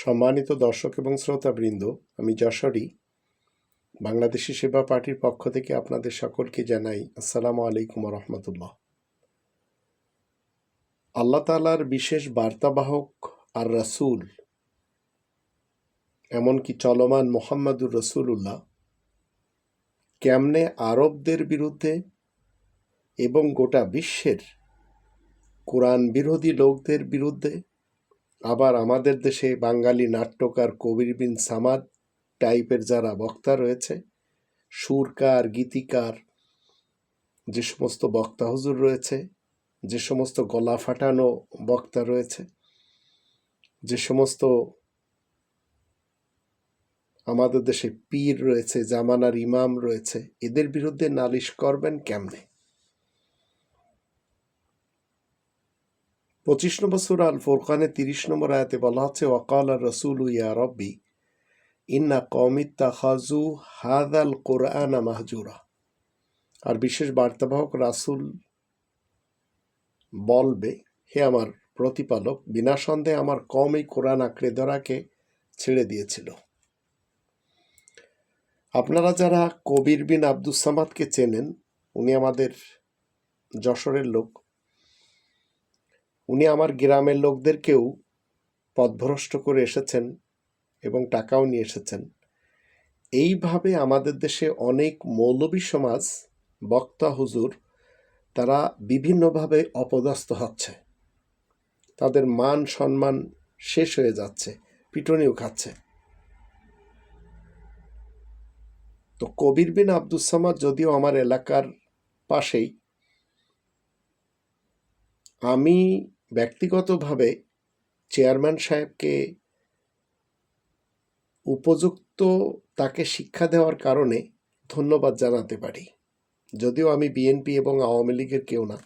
সম্মানিত দর্শক এবং শ্রোতাবৃন্দ, আমি যশোরী, বাংলাদেশি সেবা পার্টির পক্ষ থেকে আপনাদের সকলকে জানাই আসসালামু আলাইকুম রহমতুল্লাহ আল্লাহ তালার বিশেষ বার্তাবাহক আর রাসূল, এমনকি চলমান মোহাম্মদুর রসুল্লাহ কেমনে আরবদের বিরুদ্ধে এবং গোটা বিশ্বের কোরআন বিরোধী লোকদের বিরুদ্ধে আবার আমাদের দেশে বাঙালি নাট্যকার কবির বিন সামাদ টাইপের যারা বক্তা রয়েছে, সুরকার, গীতিকার, যে সমস্ত বক্তা হুজুর রয়েছে, যে সমস্ত গলা ফাটানো বক্তা রয়েছে, যে সমস্ত আমাদের দেশে পীর রয়েছে, জামানার ইমাম রয়েছে, এদের বিরুদ্ধে নালিশ করবেন কেমনে? পঁচিশ নম্বর সুরা আল ফোরকানে তিরিশ নম্বর আয়াতে বলা হচ্ছে, ওয়াকাল আর রসুল ইয়া রব্বি, ইন্না কমিত্তা খাজু হাদ আল কোরআনা মাহজুরা। আর বিশেষ বার্তাবাহক রাসুল বলবে, হে আমার প্রতিপালক, বিনা সন্দেহে আমার কম এই কোরআন আঁকড়ে ধরাকে ছেড়ে দিয়েছিল। আপনারা যারা কবির বিন আব্দুস সামাদকে চেনেন, উনি আমাদের যশোরের লোক উনি আমার গ্রামের লোকদেরকেও পথভ্রষ্ট করে এসেছেন এবং টাকাও নিয়ে এসেছেন। এইভাবে আমাদের দেশে অনেক মৌলবী সমাজ, বক্তা, হুজুর, তারা বিভিন্নভাবে অপদস্থ হচ্ছে। তাদের মান, সম্মান শেষ হয়ে যাচ্ছে, পিটনিও খাচ্ছে। তো কবির বিন আব্দুস সামাদ যদিও আমার এলাকার পাশেই, আমি ব্যক্তিগতভাবে চেয়ারম্যান সাহেবকে উপযুক্ত তাকে শিক্ষা দেওয়ার কারণে ধন্যবাদ জানাতে পারি। যদিও আমি বিএনপি এবং আওয়ামী লীগের কেউ না।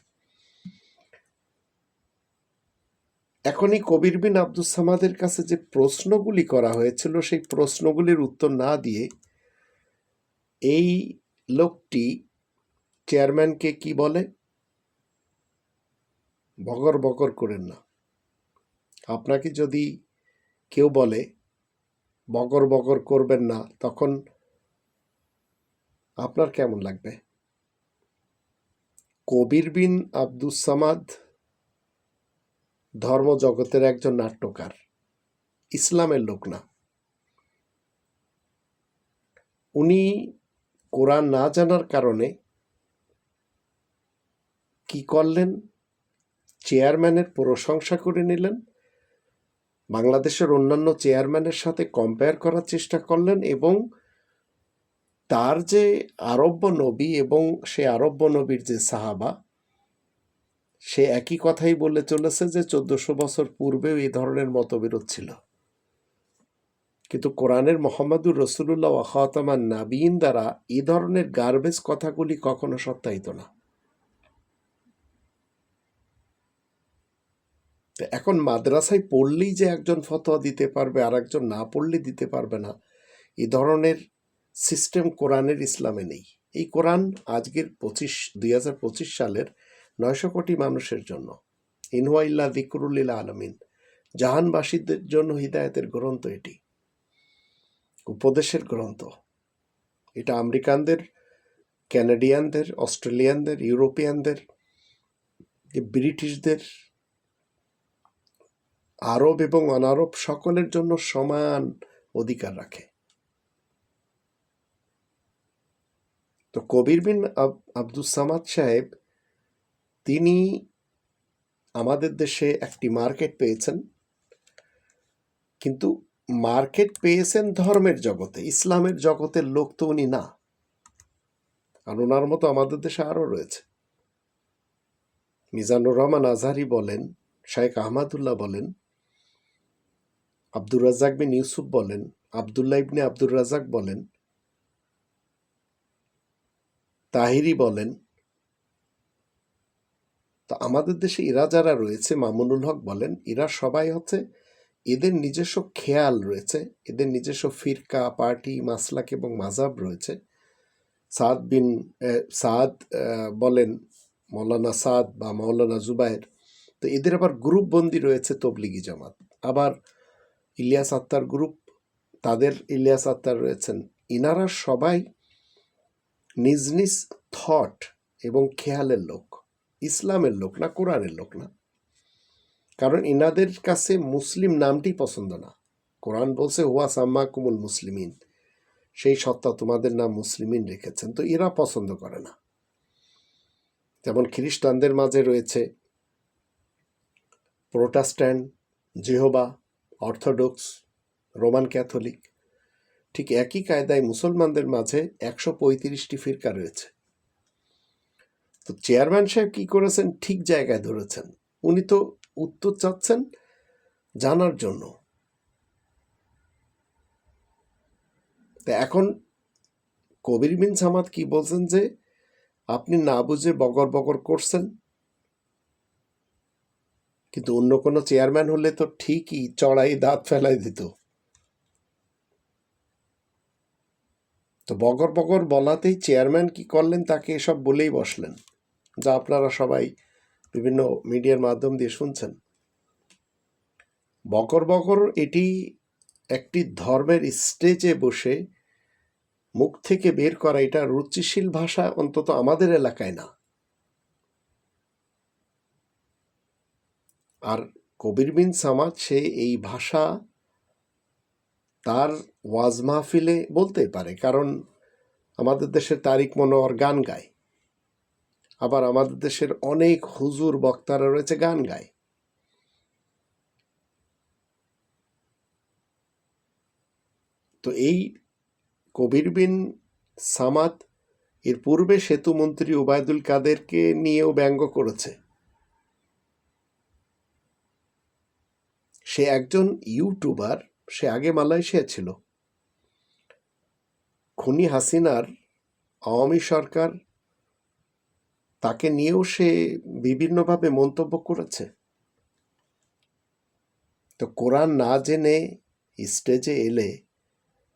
এখনই কবির বিন আব্দুস সামাদের কাছে যে প্রশ্নগুলি করা হয়েছিল, সেই প্রশ্নগুলির উত্তর না দিয়ে এই লোকটি চেয়ারম্যানকে কি বলে? বগর বগর করেন না। আপনাকে যদি কেউ বলে বগর বগর করবেন না, তখন আপনার কেমন লাগবে? কবির বিন আব্দুস সামাদ ধর্ম জগতের একজন নাট্যকার, ইসলামের লোক না। উনি কোরআন না জানার কারণে কি করলেন? চেয়ারম্যানের প্রশংসা করে নিলেন। বাংলাদেশের অন্যান্য চেয়ারম্যানের সাথে কম্পেয়ার করার চেষ্টা করলেন এবং তার যে আরব্য নবী এবং সে আরব্য নবীর যে সাহাবা, সে একই কথাই বলে চলেছে যে চোদ্দশো বছর পূর্বেও এই ধরনের মতবিরোধ ছিল। কিন্তু কোরআনের মোহাম্মদুর রসুল্লাহ ওয়াখাতামান নাবিন দ্বারা এই ধরনের গার্বেজ কথাগুলি কখনো সত্যায়িত না। তো এখন মাদ্রাসায় পড়লেই যে একজন ফতোয়া দিতে পারবে আর একজন না পড়লে দিতে পারবে না এই ধরনের সিস্টেম কোরআনের ইসলামে নেই। এই কোরআন আজকের পঁচিশ, দুই হাজার পঁচিশ সালের নয়শো কোটি মানুষের জন্য। ইনওয়াইল্লা দিকরুল্লিল্লা আলমিন। জাহানবাসীদের জন্য হৃদায়তের গ্রন্থ এটি। উপদেশের গ্রন্থ। এটা আমেরিকানদের ক্যানাডিয়ানদের অস্ট্রেলিয়ানদের, ইউরোপিয়ানদের ব্রিটিশদের আরব এবং অনারব সকলের জন্য সমান অধিকার রাখে। তো কবির বিন আব্দুস সামাদ সাহেব, তিনি আমাদের দেশে একটি মার্কেট পেয়েছেন। কিন্তু মার্কেট পেয়েছেন ধর্মের জগতে, ইসলামের জগতের লোক তো উনি না। আর ওনার মতো আমাদের দেশে আরও রয়েছে। মিজানুর রহমান আজহারি বলেন, শায়েখ আহমাদুল্লাহ বলেন আব্দুর রাজাক বিন ইউসুফ বলেন, আবদুল্লাহ ইবনে আব্দুর রাজাক বলেন, তাহিরি বলেন, তো আমাদের দেশে এরা যারা রয়েছে, মামুনুল হক বলেন এরা সবাই হচ্ছে এদের নিজস্ব খেয়াল রয়েছে, এদের নিজস্ব ফিরকা, পার্টি, মাসলাক এবং মাজাব রয়েছে। সাদ বিন সাদ বলেন, মৌলানা সাদ বা মৌলানা জুবায়ের, তো এদের আবার গ্রুপবন্দি রয়েছে তবলিগি জামাত। আবার ইলিয়াস আত্মার গ্রুপ, তাদের ইলিয়াস আত্মার রয়েছেন। ইনারা সবাই নিজ নিজ থট এবং খেয়ালের লোক, ইসলামের লোক না, কোরআনের লোক না। কারণ ইনাদের কাছে মুসলিম নামটি পছন্দ না। কোরআন বলছে, হুয়া সাম্মা কুমুল মুসলিমিন সেই সত্তা তোমাদের নাম মুসলিমিন রেখেছেন। তো এরা পছন্দ করে না। যেমন খ্রিস্টানদের মাঝে রয়েছে Protestant, Jehovah Orthodox, Roman Catholic, ঠিক একই কায়দায় মুসলমানদের মাঝে একশো পঁয়ত্রিশটি ফিরকা রয়েছে। তো চেয়ারম্যান সাহেব কি করেছেন? ঠিক জায়গায় ধরেছেন। উনি তো উত্তর চাচ্ছেন জানার জন্য। তা এখন কবির বিন সামাদ কি বলছেন যে, আপনি না বুঝে বগর বগর করছেন? কিন্তু অন্য কোনো চেয়ারম্যান হলে তো ঠিকই চড়াই দাঁত ফেলাই দিত। তো বগর বগর বলাতেই চেয়ারম্যান কি করলেন তাকে এসব বলেই বসলেন, যা আপনারা সবাই বিভিন্ন মিডিয়ার মাধ্যম দিয়ে শুনছেন। বকর বকর এটি একটি ধর্মের স্টেজে বসে মুখ থেকে বের করা এটা রুচিশীল ভাষা অন্তত আমাদের এলাকায় না। আর কবির বিন সামাদ, সে এই ভাষা তার ওয়াজ মাহফিলে বলতে পারে, কারণ আমাদের দেশের তারিক মনোয়ার গান গায়। আবার আমাদের দেশের অনেক হুজুর বক্তারা রয়েছে গান গায়। তো এই কবির বিন সামাদ এর পূর্বে সেতু মন্ত্রী ওবায়দুল কাদেরকে নিয়েও ব্যঙ্গ করেছে। সে একজন ইউটিউবার, সে আগে মালয়েশিয়া ছিল। খুনি হাসিনার আওয়ামী সরকার তাকে নিয়েও সে বিভিন্নভাবে মন্তব্য করেছে। তো কোরআন না জেনে স্টেজে এলে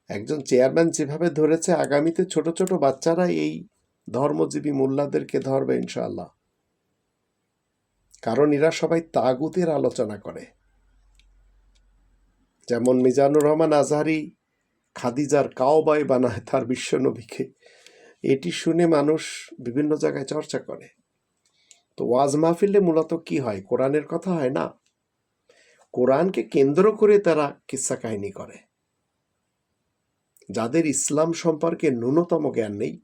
একজন চেয়ারম্যান যেভাবে ধরেছে, আগামীতে ছোট ছোট বাচ্চারা এই ধর্মজীবী মোল্লাদেরকে ধরবে ইনশাআল্লাহ। কারণ এরা সবাই তাগুতের আলোচনা করে। যেমন মিজানুর রহমান আজহারি, খাদিজার কাওবাই বানায় তার বিশ্বনবীকে। এটি শুনে মানুষ বিভিন্ন জায়গায় চর্চা করে। তো ওয়াজ মাহফিলে মূলত কি হয়? কোরআনের কথা হয় না? কোরআনকে কেন্দ্র করে তারা কিস্সা কাহিনী করে। যাদের ইসলাম সম্পর্কে ন্যূনতম জ্ঞান নেই,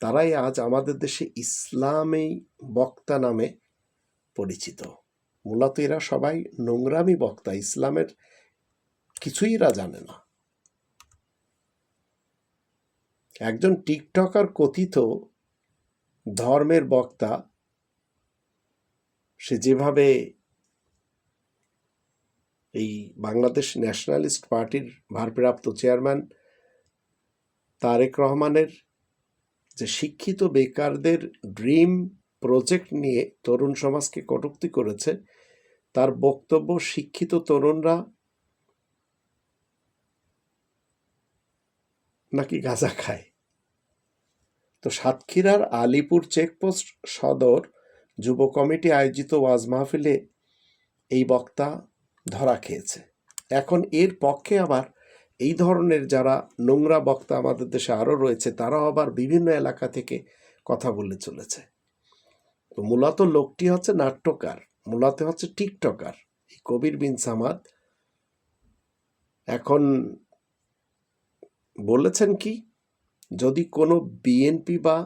তারাই আজ আমাদের দেশে ইসলামী বক্তা নামে পরিচিত। মূলত এরা সবাই নোংরামি বক্তা। ইসলামের কিছুই এরা জানে না। একজন টিকটকার কথিত ধর্মের বক্তা, সে যেভাবে এই বাংলাদেশ ন্যাশনালিস্ট পার্টির ভারপ্রাপ্ত চেয়ারম্যান তারেক রহমানের যে শিক্ষিত বেকারদের ড্রিম প্রজেক্ট নিয়ে তরুণ সমাজকে কটুক্তি করেছে, তার বক্তব্য শিক্ষিত তরুণরা নাকি গাঁজা খায়? তো সাতক্ষীরার আলিপুর চেকপোস্ট সদর যুব কমিটি আয়োজিত ওয়াজ মাহফিলে এই বক্তা ধরা খেয়েছে। এখন এর পক্ষে আবার এই ধরনের যারা নোংরা বক্তা আমাদের দেশে আরও রয়েছে, তারাও আবার বিভিন্ন এলাকা থেকে কথা বলে চলেছে। তো মূলত লোকটি হচ্ছে নাট্যকার, মূলত হচ্ছে টিকটকার। এই কবির বিন সামাদ এখন বলেছেন কি? যদি কোনো বিএনপি বা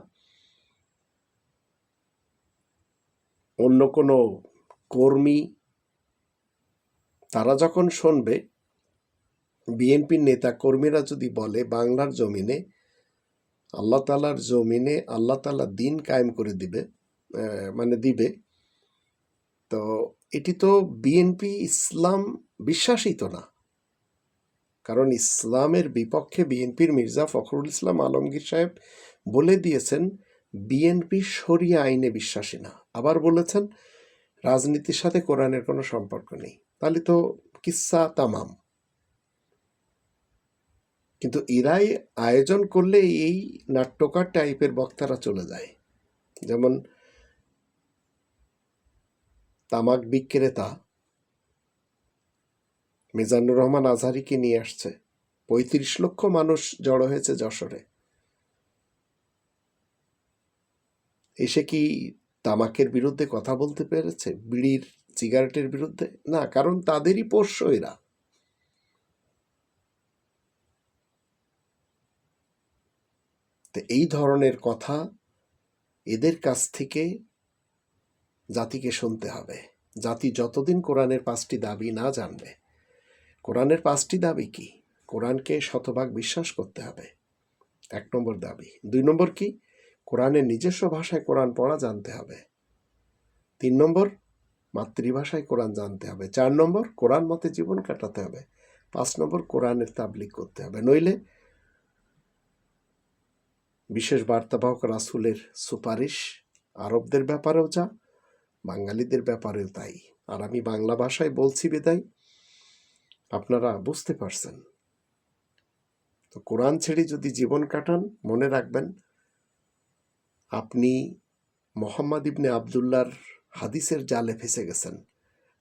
অন্য কোনো কর্মী তারা যখন শুনবে বিএনপির নেতা কর্মীরা যদি বলে বাংলার জমিনে, আল্লাহ তালার জমিনে আল্লাহ তালা দিন কায়েম করে দিবে মানে দিবে, তো এটি তো বিএনপি ইসলাম বিশ্বাসী তো না। কারণ ইসলামের বিপক্ষে বিএনপির মির্জা ফখরুল ইসলাম আলমগীর সাহেব বলে দিয়েছেন, বিএনপি সরিয়া আইনে বিশ্বাসী না। আবার বলেছেন, রাজনীতির সাথে কোরআনের কোনো সম্পর্ক নেই। তাহলে তো কিসা তামাম। কিন্তু এরাই আয়োজন করলে এই নাট্যকার টাইপের বক্তারা চলে যায়। যেমন তামাক বিক্রেতা মিজানুর রহমান আজহারিকে নিয়ে আসছে। পঁয়ত্রিশ লক্ষ মানুষ জড়ো হয়েছে যশোরে। এসে কি তামাকের বিরুদ্ধে কথা বলতে পেরেছে? বিড়ির সিগারেটের বিরুদ্ধে? না, কারণ তাদেরই পোষ্য এরা। তো এই ধরনের কথা এদের কাছ থেকে জাতিকে শুনতে হবে। জাতি যতদিন কোরআনের পাঁচটি দাবি না জানবে কোরআনের পাঁচটি দাবি কি? কোরআনকে শতভাগ বিশ্বাস করতে হবে। এক নম্বর দাবি। দুই নম্বর কি? কোরআনের নিজস্ব ভাষায় কোরআন পড়া জানতে হবে। তিন নম্বর, মাতৃভাষায় কোরআন জানতে হবে। চার নম্বর, কোরআন মতে জীবন কাটাতে হবে। পাঁচ নম্বর, কোরআনের তাবলিক করতে হবে। নইলে বিশেষ বার্তাবাহক রাসুলের সুপারিশ আরবদের ব্যাপারেও যা, বাঙালিদের ব্যাপারেও তাই। আর আমি বাংলা ভাষায় বলছি বিদায়। আপনারা বুঝতে পারছেন। তো কোরআন ছেড়ে যদি জীবন কাটান, মনে রাখবেন, আপনি মোহাম্মদ ইবনে আবদুল্লার হাদিসের জালে ফেসে গেছেন।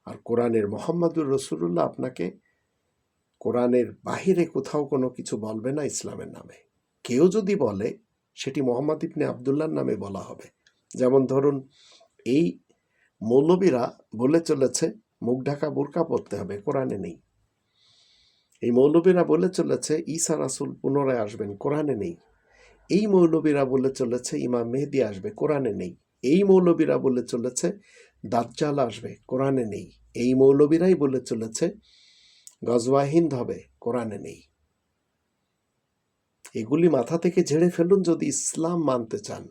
আর কোরআনের মোহাম্মদুর রসুল্লাহ আপনাকে কোরআনের বাহিরে কোথাও কোনো কিছু বলবে না ইসলামের নামে। কেউ যদি বলে, সেটি মোহাম্মদ ইবনে আবদুল্লার নামে বলা হবে। যেমন ধরুন, এই মৌলবীরা বলে চলেছে, মুখ ঢাকা বোরকা পরতে হবে, কোরআনে নেই। এই মৌলবীরা বলে চলেছে, ঈসা রাসুল পুনরায় আসবেন, কোরআনে নেই। এই মৌলবীরা বলে চলেছে, ইমাম মেহেদি আসবে, কোরআনে নেই। এই মৌলবীরা বলে চলেছে, দাজ্জাল আসবে, কোরআনে নেই। এই মৌলবীরাই বলে চলেছে গজওয়াহিন্দ হবে, কোরআনে নেই। এগুলি মাথা থেকে ঝেড়ে ফেলুন যদি ইসলাম মানতে চান।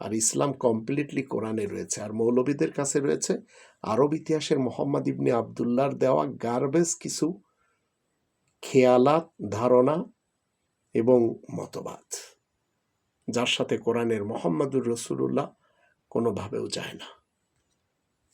আর ইসলাম কমপ্লিটলি কোরআনে রয়েছে। আর মৌলবীদের কাছে রয়েছে, আরব ইতিহাসের মোহাম্মদ ইবনে আবদুল্লার দেওয়া গার্বেজ কিছু খেয়ালাত ধারণা এবং মতবাদ যার সাথে কোরআনের মোহাম্মদুর রসুল্লাহ কোনোভাবেও যায় না।